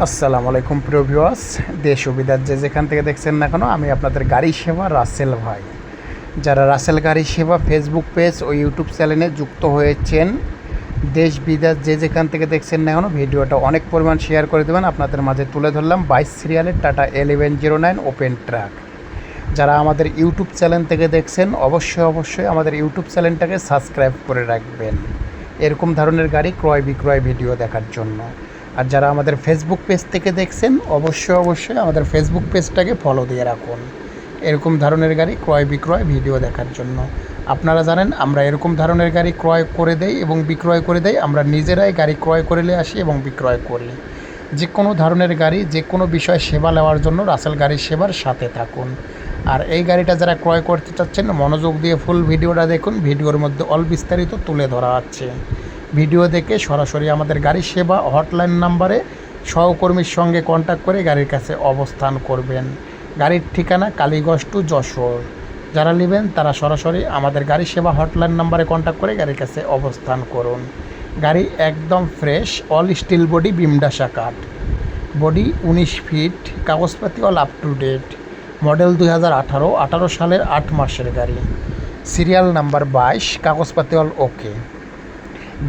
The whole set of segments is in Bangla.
আসসালামু আলাইকুম প্রিয় ভিউয়ার্স। দেশ সুবিধার যে যেখান থেকে দেখছেন না কেন, আমি আপনাদের গাড়ি সেবা রাসেল ভাই। যারা রাসেল গাড়ি সেবা ফেসবুক পেজ ও ইউটিউব চ্যানেলে যুক্ত হয়েছেন, দেশ, বিদেশ যে যেখান থেকে দেখছেন না কেন, ভিডিওটা অনেক পরিমাণ শেয়ার করে দেবেন। আপনাদের মাঝে তুলে ধরলাম বাইশ সিরিয়ালের Tata eleven zero nine open truck যারা আমাদের ইউটিউব চ্যানেল থেকে দেখছেন, অবশ্যই অবশ্যই আমাদের ইউটিউব চ্যানেলটাকে সাবস্ক্রাইব করে রাখবেন। এরকম ধরনের গাড়ি ক্রয় বিক্রয় ভিডিও দেখার জন্য। আর যারা আমাদের ফেসবুক পেজ থেকে দেখছেন, অবশ্যই অবশ্যই আমাদের ফেসবুক পেজটাকে ফলো দিয়ে রাখুন। এরকম ধরনের গাড়ি ক্রয়, বিক্রয় ভিডিও দেখার জন্য। আপনারা জানেন, আমরা এরকম ধরনের গাড়ি ক্রয় করে দেই এবং বিক্রয় করে দেই, আমরা নিজেরাই গাড়ি ক্রয় করে নিয়ে আসি এবং বিক্রয় করি। যে কোনো ধরনের গাড়ি, যে কোনো বিষয় সেবা নেওয়ার জন্য রাসেল গাড়ির সেবার সাথে থাকুন। আর এই গাড়িটা যারা ক্রয় করতে চাচ্ছেন, মনোযোগ দিয়ে ফুল ভিডিওটা দেখুন। ভিডিওর মধ্যে অল বিস্তারিত তুলে ধরা আছে। ভিডিও দেখে সরাসরি আমাদের গাড়ি সেবা হটলাইন নাম্বারে সহকর্মীর সঙ্গে কন্ট্যাক্ট করে গাড়ির কাছে অবস্থান করবেন। গাড়ির ঠিকানা কালীগঞ্জ টু যশোর। যারা নেবেন তারা সরাসরি আমাদের গাড়ি সেবা হটলাইন নাম্বারে কন্ট্যাক্ট করে গাড়ির কাছে অবস্থান করুন। গাড়ি একদম ফ্রেশ অল স্টিল বডি বিমডাসা কাঠ। বডি উনিশ ফিট কাগজপাতি all up to date model দুই হাজার আঠারো আঠারো সালের আট মাসের গাড়ি। সিরিয়াল নাম্বার বাইশ, কাগজপাতি অল ওকে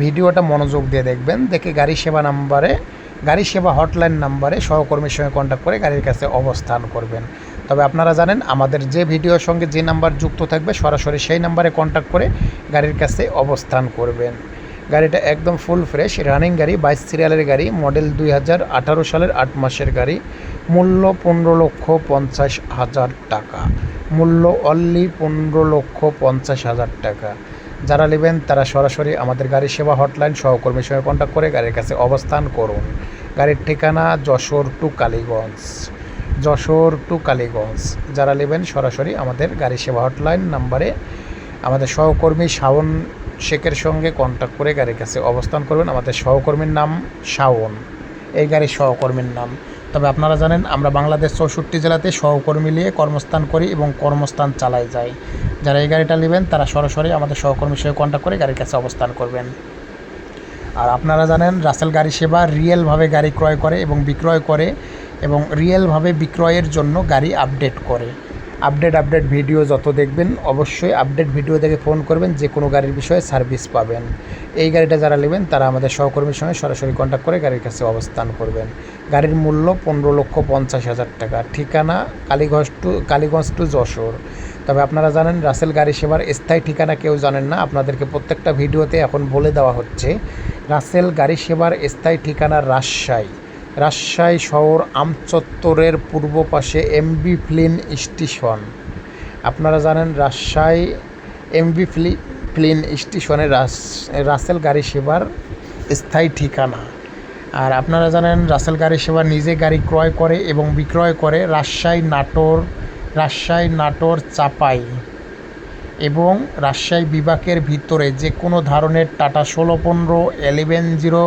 ভিডিওটা মনোযোগ দিয়ে দেখবেন। দেখে গাড়ি সেবা নাম্বারে, গাড়ি সেবা হটলাইন নাম্বারে সহকর্মীর সঙ্গে কন্ট্যাক্ট করে গাড়ির কাছে অবস্থান করবেন। তবে আপনারা জানেন, আমাদের যে ভিডিওর সঙ্গে যে নাম্বার যুক্ত থাকবে, সরাসরি সেই নাম্বারে কন্ট্যাক্ট করে গাড়ির কাছে অবস্থান করবেন। গাড়িটা একদম ফুল ফ্রেশ রানিং গাড়ি, বাইশ সিরিয়ালের গাড়ি মডেল দুই হাজার আঠারো সালের আট মাসের গাড়ি। মূল্য পনেরো লক্ষ পঞ্চাশ হাজার টাকা। মূল্য অনলি পনেরো লক্ষ পঞ্চাশ হাজার টাকা। যারা নেবেন, তারা সরাসরি আমাদের গাড়ি সেবা হটলাইন সহকর্মীর সঙ্গে কন্ট্যাক্ট করে গাড়ির কাছে অবস্থান করুন। গাড়ির ঠিকানা যশোর টু কালীগঞ্জ। যশোর টু কালীগঞ্জ। যারা নেবেন, সরাসরি আমাদের গাড়ি সেবা হটলাইন নাম্বারে আমাদের সহকর্মী শাওন শেখের সঙ্গে কন্ট্যাক্ট করে গাড়ির কাছে অবস্থান করবেন। আমাদের সহকর্মীর নাম শাওন। এই গাড়ির সহকর্মীর নাম। তবে আপনারা জানেন, আমরা বাংলাদেশ চৌষট্টি জেলাতে সহকর্মী নিয়ে কর্মস্থান করি এবং কর্মস্থান চালাই যাই। যারা এই গাড়িটা নেবেন, তারা সরাসরি আমাদের সহকর্মীর সঙ্গে কন্ট্যাক্ট করে গাড়ির কাছে অবস্থান করবেন। আর আপনারা জানেন রাসেল গাড়ি সেবা রিয়েলভাবে গাড়ি ক্রয় করে এবং বিক্রয় করে এবং রিয়েলভাবে বিক্রয়ের জন্য গাড়ি আপডেট করে। আপডেট আপডেট ভিডিও যত দেখবেন, অবশ্যই আপডেট ভিডিও দেখে ফোন করবেন, যে কোনো গাড়ির বিষয়ে সার্ভিস পাবেন। এই গাড়িটা যারা নেবেন, তারা আমাদের সহকর্মীর সঙ্গে সরাসরি কন্ট্যাক্ট করে গাড়ির কাছে অবস্থান করবেন। গাড়ির মূল্য পনেরো লক্ষ পঞ্চাশ হাজার টাকা। ঠিকানা কালীগঞ্জ টু কালীগঞ্জ টু যশোর। তবে আপনারা জানেন, রাসেল গাড়ি সেবার স্থায়ী ঠিকানা কেউ জানেন না। আপনাদেরকে প্রত্যেকটা ভিডিওতে এখন বলে দেওয়া হচ্ছে, রাসেল গাড়ি সেবার স্থায়ী ঠিকানা রাজশাহী। রাজশাহী শহর আমচত্বরের পূর্ব পাশে এমবি ফ্লিন স্টেশন। আপনারা জানেন রাজশাহী এমবি ফ্লি ফ্লিন স্টেশনে রাসেল গাড়ি সেবার স্থায়ী ঠিকানা। আর আপনারা জানেন রাসেল গাড়ি সেবা নিজে গাড়ি ক্রয় করে এবং বিক্রয় করে রাজশাহী নাটোর রাজশাহী নাটোর চাপাই এবং রাজশাহী বিভাগের ভিতরে যে কোনো ধরনের টাটা ষোলো পনেরো, এলেভেন জিরো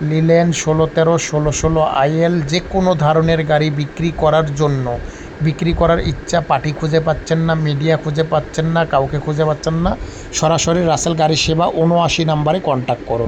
লিলেন ষোলো তেরো ষোলো ষোলো আইএল যে কোনো ধরনের গাড়ি বিক্রি করার জন্য। বিক্রি করার ইচ্ছা পার্টি খুঁজে পাচ্ছেন না, মিডিয়া খুঁজে পাচ্ছেন না, কাউকে খুঁজে পাচ্ছেন না। সরাসরি রাসেল গাড়ি সেবা উনআশি নাম্বারে কন্ট্যাক্ট করুন।